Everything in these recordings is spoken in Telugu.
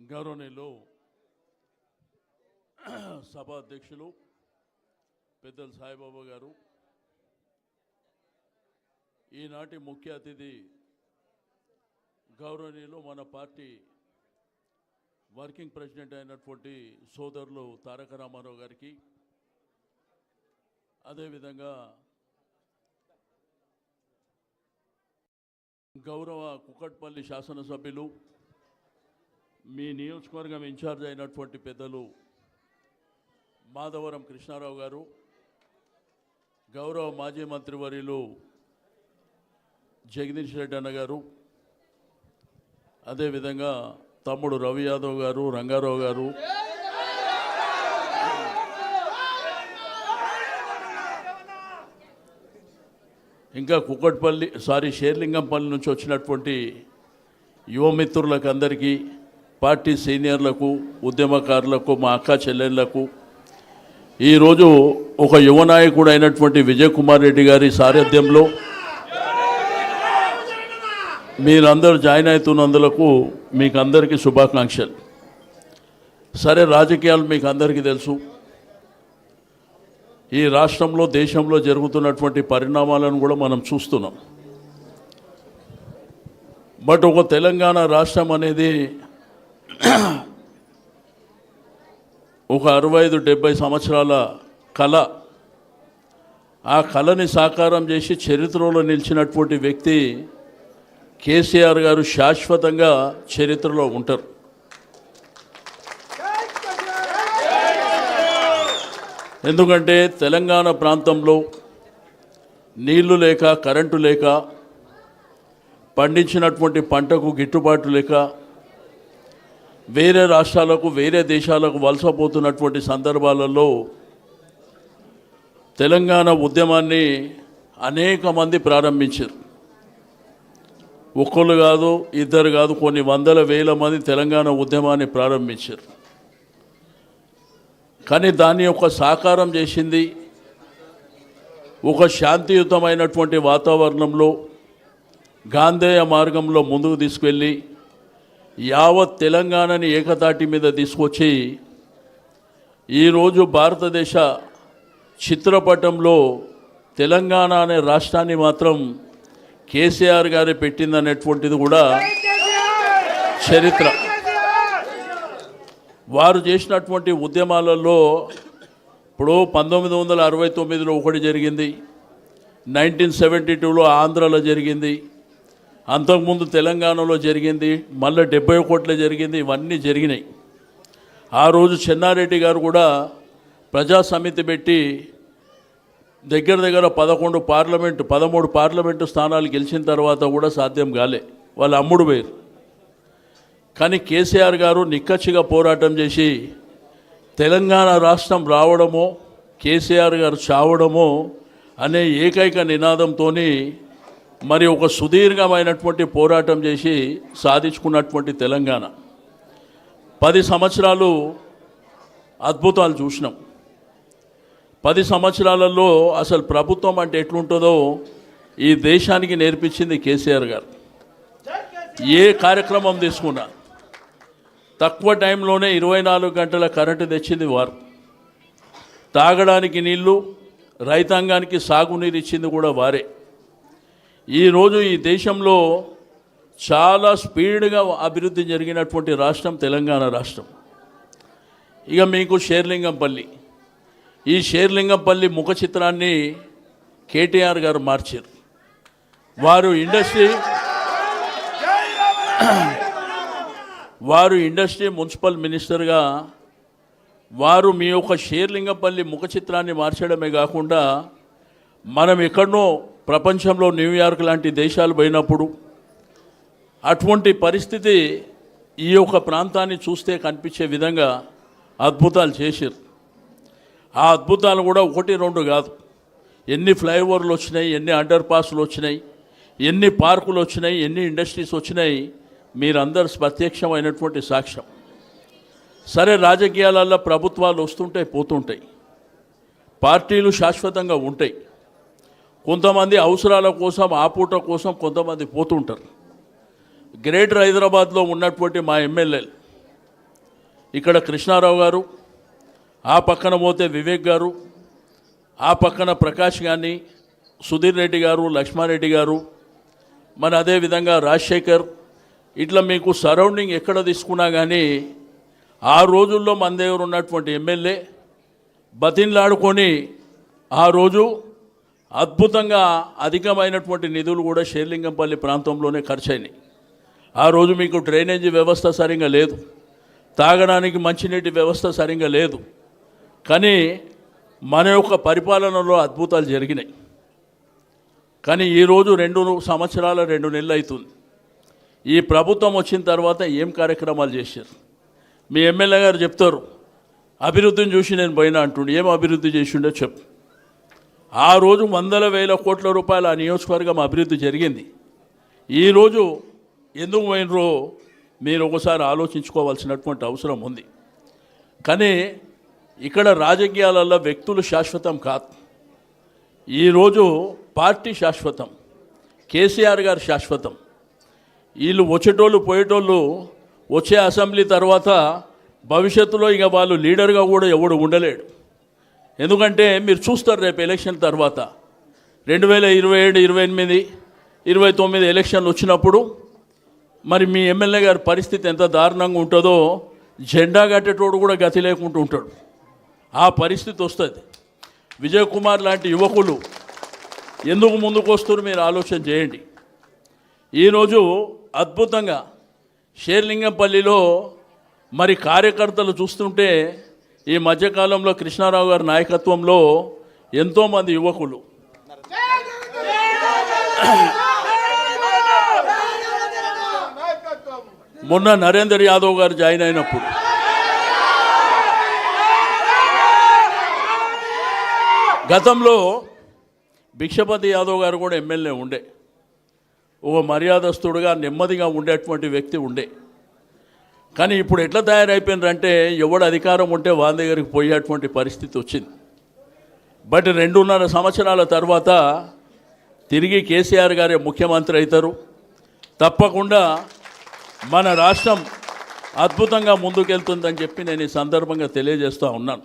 గౌరవనీయులు సభ అధ్యక్షులు పెద్దలు సాయిబాబా గారు ఈనాటి ముఖ్య అతిథి గౌరవనీయులు మన పార్టీ వర్కింగ్ ప్రెసిడెంట్ అయినటువంటి సోదరులు తారక రామారావు గారికి అదేవిధంగా గౌరవ కుక్కట్పల్లి శాసనసభ్యులు మీ నియోజకవర్గం ఇన్ఛార్జ్ అయినటువంటి పెద్దలు మాధవరం కృష్ణారావు గారు గౌరవ మాజీ మంత్రివర్యులు జగదీష్ రెడ్డి అన్న గారు అదేవిధంగా తమ్ముడు రవి యాదవ్ గారు రంగారావు గారు ఇంకా కుక్కట్పల్లి సారీ షేర్లింగంపల్లి నుంచి వచ్చినటువంటి యువమిత్రులకు అందరికీ పార్టీ సీనియర్లకు ఉద్యమకారులకు మా అక్క చెల్లెళ్ళకు ఈరోజు ఒక యువ నాయకుడు అయినటువంటి విజయ్ కుమార్ రెడ్డి గారి సారథ్యంలో మీరందరూ జాయిన్ అవుతున్నందులకు మీకు అందరికీ శుభాకాంక్షలు. సరే రాజకీయాలు మీకు అందరికీ తెలుసు. ఈ రాష్ట్రంలో దేశంలో జరుగుతున్నటువంటి పరిణామాలను కూడా మనం చూస్తున్నాం. బట్ ఒక తెలంగాణ రాష్ట్రం అనేది ఒక అరవై ఐదు డెబ్బై సంవత్సరాల కళ. ఆ కళని సాకారం చేసి చరిత్రలో నిలిచినటువంటి వ్యక్తి కేసీఆర్ గారు శాశ్వతంగా చరిత్రలో ఉంటారు. ఎందుకంటే తెలంగాణ ప్రాంతంలో నీళ్ళు లేక కరెంటు లేక పండించినటువంటి పంటకు గిట్టుబాటు లేక వేరే రాష్ట్రాలకు వేరే దేశాలకు వలసపోతున్నటువంటి సందర్భాలలో తెలంగాణ ఉద్యమాన్ని అనేక మంది ప్రారంభించారు. ఒక్కళ్ళు కాదు ఇద్దరు కాదు కొన్ని వందల వేల మంది తెలంగాణ ఉద్యమాన్ని ప్రారంభించారు. కానీ దాన్ని యొక్క సాకారం చేసింది ఒక శాంతియుతమైనటువంటి వాతావరణంలో గాంధేయ మార్గంలో ముందుకు తీసుకెళ్ళి యావత్ తెలంగాణని ఏకతాటి మీద తీసుకొచ్చి ఈరోజు భారతదేశ చిత్రపటంలో తెలంగాణ అనే రాష్ట్రాన్ని మాత్రం కేసీఆర్ గారే పెట్టిందనేటువంటిది కూడా చరిత్ర. వారు చేసినటువంటి ఉద్యమాలలో ఇప్పుడు పంతొమ్మిది వందల అరవై తొమ్మిదిలో ఒకటి జరిగింది నైన్టీన్ సెవెంటీ టూలో ఆంధ్రాలో జరిగింది అంతకుముందు తెలంగాణలో జరిగింది మళ్ళీ డెబ్బై కోట్ల జరిగింది ఇవన్నీ జరిగినాయి. ఆ రోజు చెన్నారెడ్డి గారు కూడా ప్రజా సమితి పెట్టి దగ్గర దగ్గర పదకొండు పార్లమెంటు పదమూడు పార్లమెంటు స్థానాలు గెలిచిన తర్వాత కూడా సాధ్యం కాలే. వాళ్ళు అమ్ముడు పోయారు కానీ కేసీఆర్ గారు నిక్కచ్చిగా పోరాటం చేసి తెలంగాణ రాష్ట్రం రావడమో కేసీఆర్ గారు చావడమో అనే ఏకైక నినాదంతో మరి ఒక సుదీర్ఘమైనటువంటి పోరాటం చేసి సాధించుకున్నటువంటి తెలంగాణ. పది సంవత్సరాలు అద్భుతాలు చూసినాం. పది సంవత్సరాలలో అసలు ప్రభుత్వం అంటే ఎట్లుంటుందో ఈ దేశానికి నేర్పించింది కేసీఆర్ గారు. ఏ కార్యక్రమం తీసుకున్నా తక్కువ టైంలోనే ఇరవై నాలుగు గంటల కరెంటు తెచ్చింది వారు. తాగడానికి నీళ్ళు రైతాంగానికి సాగునీరు ఇచ్చింది కూడా వారే. ఈరోజు ఈ దేశంలో చాలా స్పీడ్గా అభివృద్ధి జరిగినటువంటి రాష్ట్రం తెలంగాణ రాష్ట్రం. ఇక మీకు షేర్లింగంపల్లి. ఈ షేర్లింగంపల్లి ముఖ చిత్రాన్ని కేటీఆర్ గారు మార్చారు. వారు ఇండస్ట్రీ వారు ఇండస్ట్రీ మున్సిపల్ మినిస్టర్గా వారు మీ యొక్క షేర్లింగపల్లి ముఖ చిత్రాన్ని మార్చడమే కాకుండా మనం ఎక్కడనో ప్రపంచంలో న్యూయార్క్ లాంటి దేశాలు పోయినప్పుడు అటువంటి పరిస్థితి ఈ యొక్క ప్రాంతాన్ని చూస్తే కనిపించే విధంగా అద్భుతాలు చేశారు. ఆ అద్భుతాలు కూడా ఒకటి రెండు కాదు. ఎన్ని ఫ్లైఓవర్లు వచ్చినాయి ఎన్ని అండర్ పాస్లు వచ్చినాయి ఎన్ని పార్కులు వచ్చినాయి ఎన్ని ఇండస్ట్రీస్ వచ్చినాయి మీరందరూ ప్రత్యక్షమైనటువంటి సాక్ష్యం. సరే రాజకీయాలలో ప్రభుత్వాలు వస్తుంటాయి పోతుంటాయి. పార్టీలు శాశ్వతంగా ఉంటాయి. కొంతమంది అవసరాల కోసం ఆ పూట కోసం కొంతమంది పోతుంటారు. గ్రేటర్ హైదరాబాద్లో ఉన్నటువంటి మా ఎమ్మెల్యేలు ఇక్కడ కృష్ణారావు గారు ఆ పక్కన పోతే వివేక్ గారు ఆ పక్కన ప్రకాష్ గాని సుధీర్ రెడ్డి గారు లక్ష్మారెడ్డి గారు మరి అదేవిధంగా రాజశేఖర్ ఇట్లా మీకు సరౌండింగ్ ఎక్కడ తీసుకున్నా కానీ ఆ రోజుల్లో మన దగ్గర ఉన్నటువంటి ఎమ్మెల్యే బతిన్లాడుకొని ఆ రోజు అద్భుతంగా అధికమైనటువంటి నిధులు కూడా షేర్లింగంపల్లి ప్రాంతంలోనే ఖర్చయినాయి. ఆ రోజు మీకు డ్రైనేజీ వ్యవస్థ సరిగా లేదు. తాగడానికి మంచినీటి వ్యవస్థ సరిగా లేదు. కానీ మన యొక్క పరిపాలనలో అద్భుతాలు జరిగినాయి. కానీ ఈరోజు రెండు సంవత్సరాల రెండు నెలలు అవుతుంది. ఈ ప్రభుత్వం వచ్చిన తర్వాత ఏం కార్యక్రమాలు చేశారు? మీ ఎమ్మెల్యే గారు చెప్తారు అభివృద్ధిని చూసి నేను పోయినా అంటుండే. ఏం అభివృద్ధి చేసిండో చెప్పు. ఆ రోజు వందల వేల కోట్ల రూపాయల ఆ నియోజకవర్గం అభివృద్ధి జరిగింది. ఈరోజు ఎందుకు పోయినరో మీరు ఒకసారి ఆలోచించుకోవాల్సినటువంటి అవసరం ఉంది. కానీ ఇక్కడ రాజకీయాలలో వ్యక్తులు శాశ్వతం కాదు. ఈరోజు పార్టీ శాశ్వతం కేసీఆర్ గారు శాశ్వతం. వీళ్ళు వచ్చేటోళ్ళు పోయేటోళ్ళు వచ్చే అసెంబ్లీ తర్వాత భవిష్యత్తులో ఇక వాళ్ళు లీడర్గా కూడా ఎవడు ఉండలేడు. ఎందుకంటే మీరు చూస్తారు రేపు ఎలక్షన్ తర్వాత. రెండు వేల ఇరవై ఏడు ఇరవై ఎనిమిది ఇరవై తొమ్మిది ఎలక్షన్లు వచ్చినప్పుడు మరి మీ ఎమ్మెల్యే గారి పరిస్థితి ఎంత దారుణంగా ఉంటుందో జెండా కట్టేటోడు కూడా గతి లేకుండా ఉంటాడు. ఆ పరిస్థితి వస్తుంది. విజయ్ కుమార్ లాంటి యువకులు ఎందుకు ముందుకు వస్తారు మీరు ఆలోచన చేయండి. ఈరోజు అద్భుతంగా షేర్లింగంపల్లిలో మరి కార్యకర్తలు చూస్తుంటే ఈ మధ్యకాలంలో కృష్ణారావు గారి నాయకత్వంలో ఎంతోమంది యువకులు. మొన్న నరేందర్ యాదవ్ గారు జాయిన్ అయినప్పుడు. గతంలో భిక్షపతి యాదవ్ గారు కూడా ఎమ్మెల్యే ఉండే. ఒక మర్యాదస్తుడుగా నెమ్మదిగా ఉండేటువంటి వ్యక్తి ఉండే. కానీ ఇప్పుడు ఎట్లా తయారైపోయినారంటే ఎవడు అధికారం ఉంటే వాళ్ళ దగ్గరికి పోయేటువంటి పరిస్థితి వచ్చింది. బట్ రెండున్నర సంవత్సరాల తర్వాత తిరిగి కేసీఆర్ గారే ముఖ్యమంత్రి అవుతారు. తప్పకుండా మన రాష్ట్రం అద్భుతంగా ముందుకెళ్తుందని చెప్పి నేను ఈ సందర్భంగా తెలియజేస్తూ ఉన్నాను.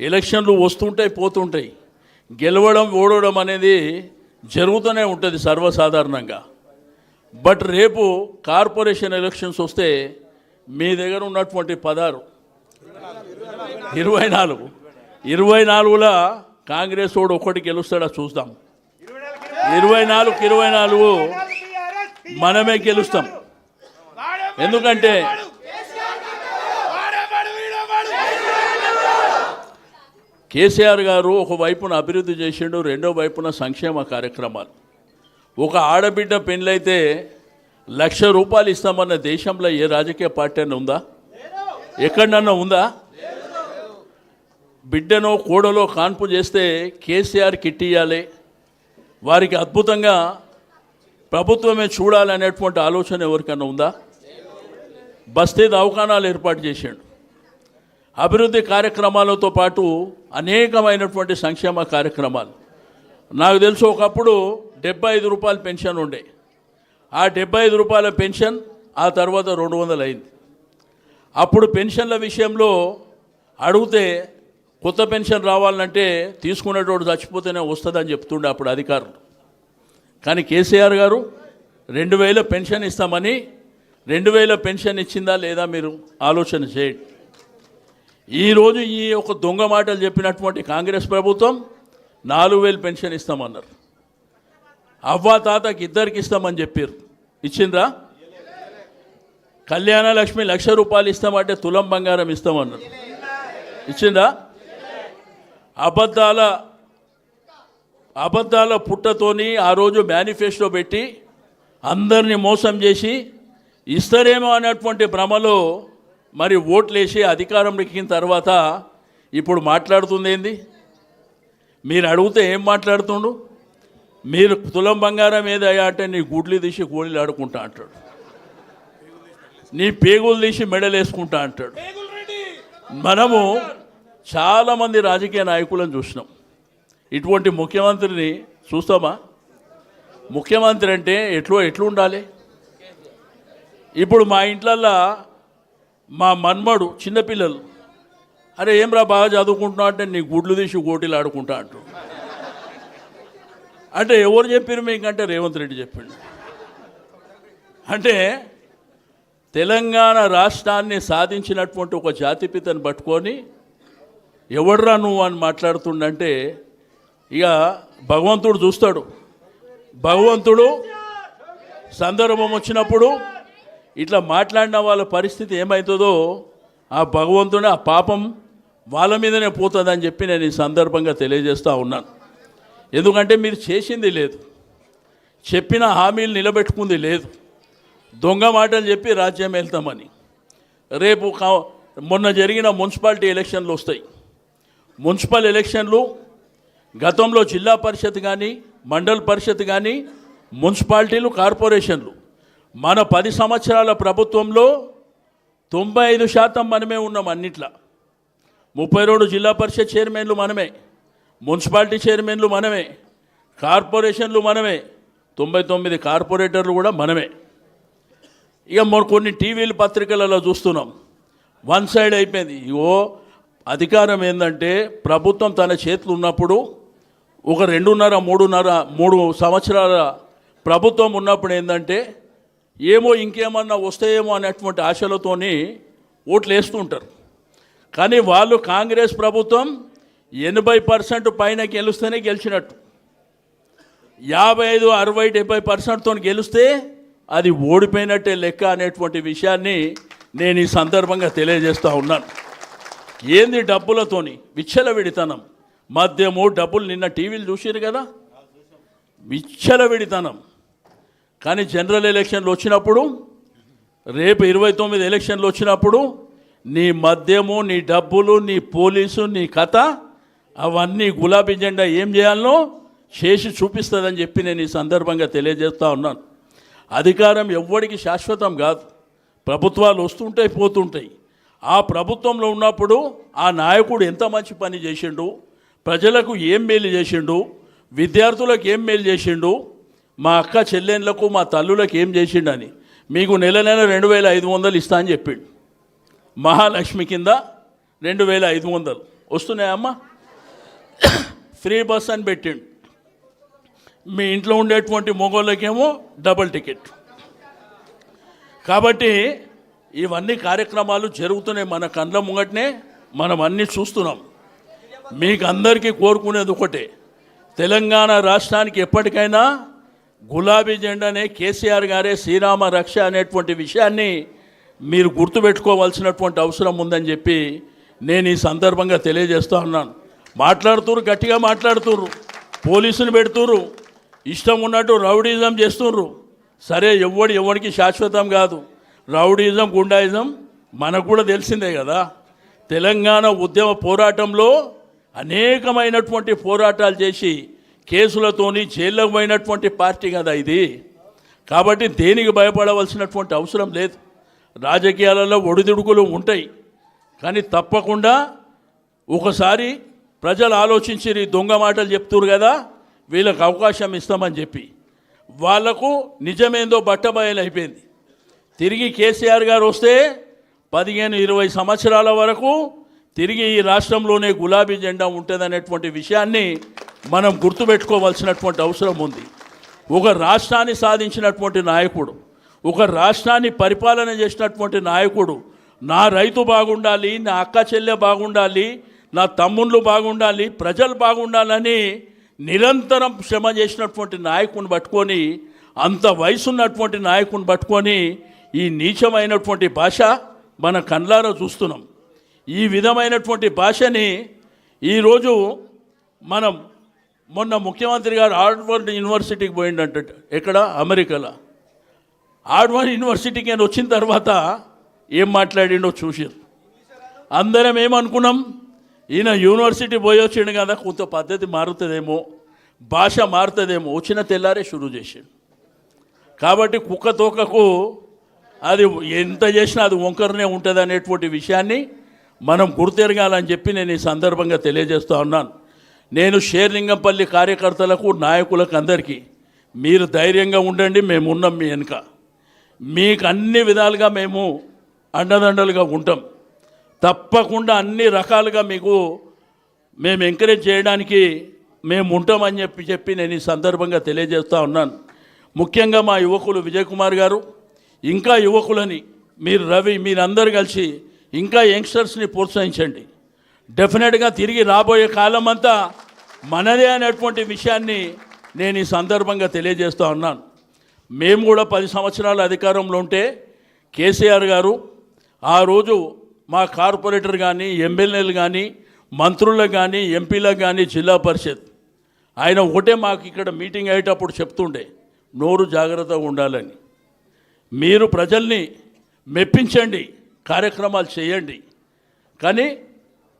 ఎలక్షన్లు వస్తుంటాయి పోతుంటాయి. గెలవడం ఓడవడం అనేది జరుగుతూనే ఉంటుంది సర్వసాధారణంగా. బట్ రేపు కార్పొరేషన్ ఎలక్షన్స్ వస్తే మీ దగ్గర ఉన్నటువంటి పదారు ఇరవై నాలుగు. ఇరవై నాలుగులో కాంగ్రెస్ వాడు ఒకటి గెలుస్తాడా చూద్దాం. ఇరవై నాలుగు ఇరవై నాలుగు మనమే గెలుస్తాం. ఎందుకంటే కేసీఆర్ గారు ఒక వైపున అభివృద్ధి చేసిండు రెండో వైపున సంక్షేమ కార్యక్రమాలు. ఒక ఆడబిడ్డ పెళ్ళైతే లక్ష రూపాయలు ఇస్తామన్న దేశంలో ఏ రాజకీయ పార్టీ అయినా ఉందా? ఎక్కడన్నా ఉందా? బిడ్డనో కోడలో కాన్పు చేస్తే కేసీఆర్ కిట్టియాలి వారికి అద్భుతంగా ప్రభుత్వమే చూడాలనేటువంటి ఆలోచన ఎవరికైనా ఉందా? బస్తీ దవాఖానాలు ఏర్పాటు చేశాడు. అభివృద్ధి కార్యక్రమాలతో పాటు అనేకమైనటువంటి సంక్షేమ కార్యక్రమాలు. నాకు తెలుసు ఒకప్పుడు డెబ్బై ఐదు రూపాయలు పెన్షన్ ఉండే. ఆ డెబ్బై ఐదు రూపాయల పెన్షన్ ఆ తర్వాత రెండు వందలు అయింది. అప్పుడు పెన్షన్ల విషయంలో అడిగితే కొత్త పెన్షన్ రావాలంటే తీసుకునేటోడు చచ్చిపోతేనే వస్తుందని చెప్తుండే అప్పుడు అధికారులు. కానీ కేసీఆర్ గారు రెండు వేల పెన్షన్ ఇస్తామని రెండు వేల పెన్షన్ ఇచ్చిందా లేదా మీరు ఆలోచన చేయండి. ఈరోజు ఈ ఒక దొంగ మాటలు చెప్పినటువంటి కాంగ్రెస్ ప్రభుత్వం నాలుగు వేలు పెన్షన్ ఇస్తామన్నారు. అవ్వా తాతకి ఇద్దరికి ఇస్తామని చెప్పారు ఇచ్చిండ్రా? కళ్యాణ లక్ష్మి లక్ష రూపాయలు ఇస్తామంటే తులం బంగారం ఇస్తామన్నారు. ఇచ్చిందా అబద్ధాల అబద్ధాల పుట్టతోని ఆ రోజు మేనిఫెస్టో పెట్టి అందరినీ మోసం చేసి ఇస్తారేమో అనేటువంటి భ్రమలో మరి ఓట్లేసి అధికారం ఎక్కిన తర్వాత ఇప్పుడు మాట్లాడుతుంది ఏంది మీరు అడిగితే ఏం మాట్లాడుతుండు? మీరు తులం బంగారం ఏదయ్యా అంటే నీ గుడ్లు తీసి గోళీలు ఆడుకుంటా అంటాడు. నీ పేగులు తీసి మెడలు వేసుకుంటా అంటాడు. మనము చాలామంది రాజకీయ నాయకులను చూసినాం. ఇటువంటి ముఖ్యమంత్రిని చూస్తామా? ముఖ్యమంత్రి అంటే ఎట్లో ఎట్లు ఉండాలి ఇప్పుడు మా ఇంట్లల్లో మా మన్మడు చిన్నపిల్లలు అరే ఏం రా బాగా చదువుకుంటున్నావు అంటే నీ గుడ్లు తీసి గోటీలు ఆడుకుంటా అంటూ అంటే ఎవరు చెప్పారు మీకంటే రేవంత్ రెడ్డి చెప్పిండు. అంటే తెలంగాణ రాష్ట్రాన్ని సాధించినటువంటి ఒక జాతిపితను పట్టుకొని ఎవడ్రా నువ్వు అని మాట్లాడుతుండంటే ఇక భగవంతుడు చూస్తాడు. భగవంతుడు సందర్భం వచ్చినప్పుడు ఇట్లా మాట్లాడిన వాళ్ళ పరిస్థితి ఏమవుతుందో ఆ భగవంతుడు ఆ పాపం వాళ్ళ మీదనే పోతుందని చెప్పి నేను ఈ సందర్భంగా తెలియజేస్తూ ఉన్నాను. ఎందుకంటే మీరు చేసింది లేదు. చెప్పిన హామీలు నిలబెట్టుకుంది లేదు. దొంగ మాటలు చెప్పి రాజ్యం వెళ్తామని. రేపు కా- మొన్న జరిగిన మున్సిపాలిటీ ఎలక్షన్లు వస్తాయి. మున్సిపల్ ఎలక్షన్లు గతంలో జిల్లా పరిషత్ కానీ మండల్ పరిషత్ కానీ మున్సిపాలిటీలు కార్పొరేషన్లు. మన పది సంవత్సరాల ప్రభుత్వంలో తొంభై ఐదు శాతం మనమే ఉన్నాం అన్నిట్లా. ముప్పై రెండు జిల్లా పరిషత్ చైర్మన్లు మనమే. మున్సిపాలిటీ చైర్మన్లు మనమే కార్పొరేషన్లు మనమే తొంభై తొమ్మిది కార్పొరేటర్లు కూడా మనమే. ఇక మన కొన్ని టీవీలు పత్రికలలో చూస్తున్నాం. వన్ సైడ్ అయిపోయింది. ఇగో అధికారం ఏంటంటే ప్రభుత్వం తన చేతులు ఉన్నప్పుడు ఒక రెండున్నర మూడున్నర మూడు సంవత్సరాల ప్రభుత్వం ఉన్నప్పుడు ఏంటంటే ఏమో ఇంకేమన్నా వస్తాయేమో అనేటువంటి ఆశలతోని ఓట్లు వేస్తుంటారు కానీ వాళ్ళు కాంగ్రెస్ ప్రభుత్వం ఎనభై పర్సెంట్ పైన గెలుస్తేనే గెలిచినట్టు. యాభై ఐదు అరవై డెబ్బై పర్సెంట్తో గెలిస్తే అది ఓడిపోయినట్టే లెక్క అనేటువంటి విషయాన్ని నేను ఈ సందర్భంగా తెలియజేస్తూ ఉన్నాను. ఏంది డబ్బులతోని? విచ్చలవిడితనం. మద్యము డబ్బులు నిన్న టీవీలు చూసారు కదా? విచ్చలవిడితనం. కానీ జనరల్ ఎలక్షన్లు వచ్చినప్పుడు రేపు ఇరవై తొమ్మిది ఎలక్షన్లు వచ్చినప్పుడు నీ మద్యము నీ డబ్బులు నీ పోలీసు నీ కథ అవన్నీ గులాబీ జెండా ఏం చేయాలనో చేసి చూపిస్తుందని చెప్పి నేను ఈ సందర్భంగా తెలియజేస్తూ ఉన్నాను. అధికారం ఎవ్వడికి శాశ్వతం కాదు. ప్రభుత్వాలు వస్తుంటాయి పోతుంటాయి. ఆ ప్రభుత్వంలో ఉన్నప్పుడు ఆ నాయకుడు ఎంత మంచి పని చేసిండు ప్రజలకు ఏం మేలు చేసిండు విద్యార్థులకు ఏం మేలు చేసిండు మా అక్క చెల్లెళ్ళకు మా తల్లులకు ఏం చేసిండని మీకు నెల నెల రెండు వేల ఐదు వందలు ఇస్తా అని చెప్పిండు. మహాలక్ష్మి కింద రెండు వేల ఐదు వందలు. వస్తున్నాయమ్మా ఫ్రీ బస్ అని పెట్టిండు. మీ ఇంట్లో ఉండేటువంటి మొగోళ్ళకేమో డబుల్ టికెట్. కాబట్టి ఇవన్నీ కార్యక్రమాలు జరుగుతున్నాయి మన కండ్ల ముంగటనే మనం అన్నీ చూస్తున్నాం. మీకు అందరికీ కోరుకునేది ఒకటే తెలంగాణ రాష్ట్రానికి ఎప్పటికైనా గులాబీ జెండానే కేసీఆర్ గారే శ్రీరామ రక్ష అనేటువంటి విషయాన్ని మీరు గుర్తుపెట్టుకోవాల్సినటువంటి అవసరం ఉందని చెప్పి నేను ఈ సందర్భంగా తెలియజేస్తూ ఉన్నాను. మాట్లాడుతుర్రు గట్టిగా మాట్లాడుతుర్రు. పోలీసుని పెడుతుర్రు. ఇష్టం ఉన్నట్టు రౌడీజం చేస్తుర్రు. సరే ఎవడు ఎవడికి శాశ్వతం కాదు. రౌడీజం గుండాయిజం మనకు కూడా తెలిసిందే కదా. తెలంగాణ ఉద్యమ పోరాటంలో అనేకమైనటువంటి పోరాటాలు చేసి కేసులతోని జైల్లోకి పోయినటువంటి పార్టీ కదా ఇది. కాబట్టి దేనికి భయపడవలసినటువంటి అవసరం లేదు. రాజకీయాలలో ఒడిదుడుకులు ఉంటాయి. కానీ తప్పకుండా ఒకసారి ప్రజలు ఆలోచించి దొంగ మాటలు చెప్తున్నారు కదా వీళ్ళకి అవకాశం ఇస్తామని చెప్పి. వాళ్ళకు నిజమేందో బట్టబయలు అయిపోయింది. తిరిగి కేసీఆర్ గారు వస్తే పదిహేను ఇరవై సంవత్సరాల వరకు తిరిగి ఈ రాష్ట్రంలోనే గులాబీ జెండా ఉంటుందనేటువంటి విషయాన్ని మనం గుర్తుపెట్టుకోవాల్సినటువంటి అవసరం ఉంది. ఒక రాష్ట్రాన్ని సాధించినటువంటి నాయకుడు ఒక రాష్ట్రాన్ని పరిపాలన చేసినటువంటి నాయకుడు నా రైతు బాగుండాలి నా అక్క చెల్లె బాగుండాలి నా తమ్ముళ్ళు బాగుండాలి ప్రజలు బాగుండాలని నిరంతరం శ్రమ చేసినటువంటి నాయకుని పట్టుకొని అంత వయసున్నటువంటి నాయకుని పట్టుకొని ఈ నీచమైనటువంటి భాష మన కళ్ళారా చూస్తున్నాం. ఈ విధమైనటువంటి భాషని ఈరోజు మనం మొన్న ముఖ్యమంత్రి గారు హార్వర్డ్ యూనివర్సిటీకి పోయిండంట ఎక్కడ? అమెరికాలో. హార్వర్డ్ యూనివర్సిటీకి ఆయన వచ్చిన తర్వాత ఏం మాట్లాడిండో చూసారు అందరం ఏమనుకున్నాం? ఈయన యూనివర్సిటీ పోయి వచ్చిండు కదా కొంత పద్ధతి మారుతుందేమో భాష మారుతుందేమో వచ్చిన తెల్లారే షురూ చేసిండు. కాబట్టి కుక్క తోకకు అది ఎంత చేసినా అది వంకరనే ఉంటుంది అనేటువంటి విషయాన్ని మనం గుర్తెరగాలని చెప్పి నేను ఈ సందర్భంగా తెలియజేస్తూ ఉన్నాను. నేను షేర్లింగంపల్లి కార్యకర్తలకు నాయకులకు అందరికీ మీరు ధైర్యంగా ఉండండి మేము ఉన్నాం మీ వెనుక. మీకు అన్ని విధాలుగా మేము అండదండలుగా ఉంటాం. తప్పకుండా అన్ని రకాలుగా మీకు మేము ఎంకరేజ్ చేయడానికి మేము ఉంటామని చెప్పి చెప్పి నేను ఈ సందర్భంగా తెలియజేస్తూ ఉన్నాను. ముఖ్యంగా మా యువకులు విజయ్ కుమార్ గారు ఇంకా యువకులని మీరు రవి మీరందరూ కలిసి ఇంకా యంగ్స్టర్స్ని ప్రోత్సహించండి. డెఫినెట్గా తిరిగి రాబోయే కాలం అంతా మనదే అనేటువంటి విషయాన్ని నేను ఈ సందర్భంగా తెలియజేస్తూ ఉన్నాను. మేము కూడా పది సంవత్సరాల అధికారంలో ఉంటే కేసీఆర్ గారు ఆ రోజు మా కార్పొరేటర్ కానీ ఎమ్మెల్యేలు కానీ మంత్రులకు కానీ ఎంపీలకు కానీ జిల్లా పరిషత్ ఆయన ఒకటే మాకు ఇక్కడ మీటింగ్ అయ్యేటప్పుడు చెప్తుండే నోరు జాగ్రత్తగా ఉండాలని. మీరు ప్రజల్ని మెప్పించండి కార్యక్రమాలు చేయండి. కానీ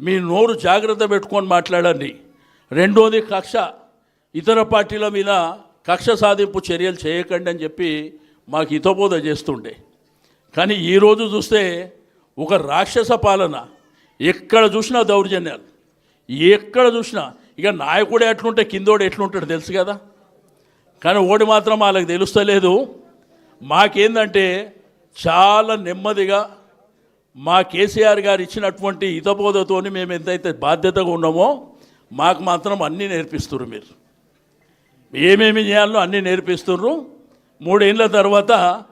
మీ నోరు జాగ్రత్త పెట్టుకొని మాట్లాడండి. రెండోది కక్ష. ఇతర పార్టీల మీద కక్ష సాధింపు చర్యలు చేయకండి అని చెప్పి మాకు హితబోధ చేస్తుండే. కానీ ఈరోజు చూస్తే ఒక రాక్షస పాలన. ఎక్కడ చూసినా దౌర్జన్యాలు. ఎక్కడ చూసినా ఇక నాయకుడు ఎట్లుంటే కిందోడు ఎట్లుంటాడు తెలుసు కదా? కానీ ఓడి మాత్రం వాళ్ళకి తెలుస్తలేదు. మాకేందంటే చాలా నెమ్మదిగా మా కేసీఆర్ గారు ఇచ్చినటువంటి హితబోధతోని మేము ఎంతైతే బాధ్యతగా ఉన్నామో మాకు మాత్రం అన్నీ నేర్పిస్తున్నారు మీరు. ఏమేమి చేయాలో అన్నీ నేర్పిస్తున్నారు మూడేళ్ళ తర్వాత